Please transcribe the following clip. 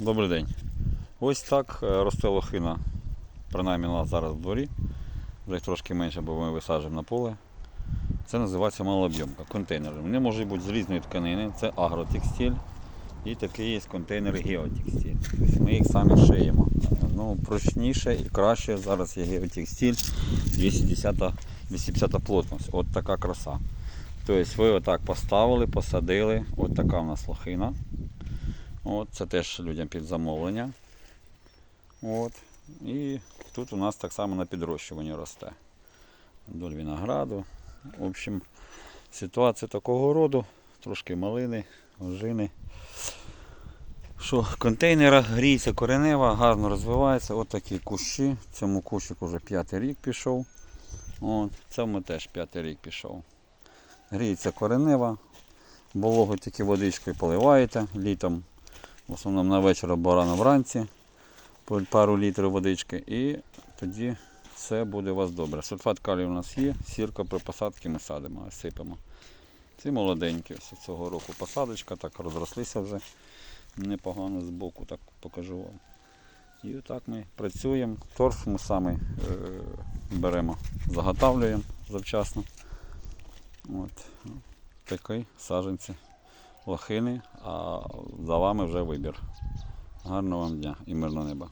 Добрий день. Ось так е, росте лохина. Принаймні у нас зараз в дворі. Вже трошки менше, бо ми висаджуємо на поле. Це називається малооб'ємка, контейнери. Вони можуть бути з різної тканини, це агротекстиль. І такий є контейнер геотекстиль. Тобто ми їх самі шиємо. Ну, прочніше і краще зараз є геотекстиль 210 250 плотність. От така краса. Тобто ви отак поставили, посадили. От така у нас лохина. От, це теж людям під замовлення. От. І тут у нас так само на підрощуванні росте. Вдоль винограду. В общем, ситуація такого роду. Трошки малини, ожини. Що контейнера гріється коренева, гарно розвивається. От такі кущі. Цьому кущику вже п'ятий рік пішов. От, цьому теж п'ятий рік пішов. Гріється коренева. Вологу тільки водичкою поливаєте літом. В основному на вечір або рано вранці. Пару літрів водички. І тоді все буде у вас добре. Сульфат калію у нас є, сірка при посадці ми садимо, сипемо. Ці молоденькі, ось цього року посадочка, так розрослися вже непогано з боку, так покажу вам. І отак ми працюємо. Торф ми самі е, беремо, заготавлюємо завчасно. От. Такі саджанці лохини, а за вами вже вибір. Гарного вам дня і мирного неба.